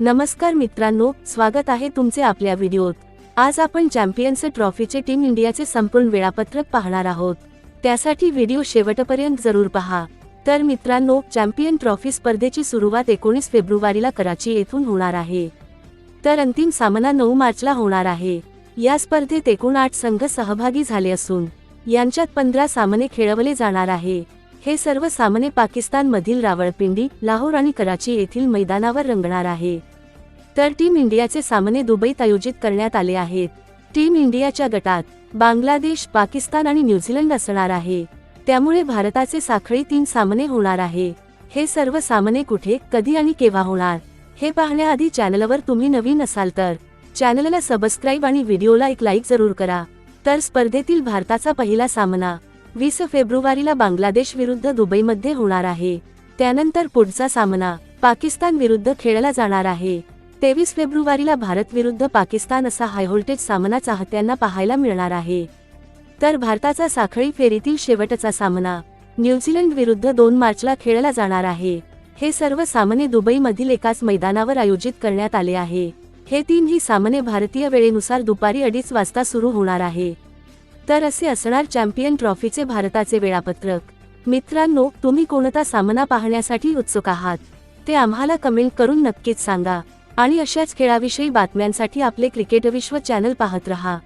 नमस्कार मित्रांनो स्वागत आहे तुमचे आपल्या व्हिडिओत. आज आपण चॅम्पियन्स ट्रॉफीचे टीम इंडियाचे संपूर्ण वेळापत्रक पाहणार आहोत. त्यासाठी व्हिडिओ शेवटपर्यंत जरूर पहा. तर मित्रांनो चॅम्पियन ट्रॉफी स्पर्धेची सुरुवात एकोणीस फेब्रुवारीला कराची येथून होणार आहे. तर अंतिम सामना नऊ मार्चला होणार आहे. या स्पर्धेत एकूण आठ संघ सहभागी झाले असून यांच्यात पंधरा सामने खेळवले जाणार आहे. हे सर्व सामने पाकिस्तानमधील रावळपिंडी लाहोर आणि कराची येथील मैदानावर रंगणार आहे. तर टीम इंडियाचे सामने दुबईत आयोजित करण्यात आले आहेत. टीम इंडियाच्या गटात बांगलादेश पाकिस्तान आणि न्यूझीलंड असणार आहे. त्यामुळे भारताचे साखळी तीन सामने होणार आहे. हे सर्व सामने कुठे कधी आणि केव्हा होणार हे पाहण्याआधी चॅनलवर तुम्ही नवीन असाल तर चॅनलला सबस्क्राईब आणि व्हिडिओला एक लाईक जरूर करा. तर स्पर्धेतील भारताचा पहिला सामना वीस फेब्रुवारीला बांगलादेश विरुद्ध दुबईमध्ये होणार आहे. त्यानंतर पुढचा सामना पाकिस्तान विरुद्ध खेळला जाणार आहे. तेवीस फेब्रुवारीला भारत विरुद्ध पाकिस्तान असा हायव्होल्टेज सामना चाहत्यांना पाहायला मिळणार आहे. तर भारताचा साखळी फेरीतील शेवटचा सामना न्यूझीलंड विरुद्ध दोन मार्चला खेळला जाणार आहे. हे सर्व सामने दुबईमधील एकाच मैदानावर आयोजित करण्यात आले आहे. हे तीनही सामने भारतीय वेळेनुसार दुपारी अडीच वाजता सुरू होणार आहे. तर असे असणार चॅम्पियन ट्रॉफीचे भारताचे वेळापत्रक. मित्रांनो तुम्ही कोणता सामना पाहण्यासाठी उत्सुक आहात? ते आम्हाला कमेंट करून नक्कीच सांगा. आणि अशाच खेळाविषयी बातम्यांसाठी आपले क्रिकेट विश्व चॅनल पाहत रहा.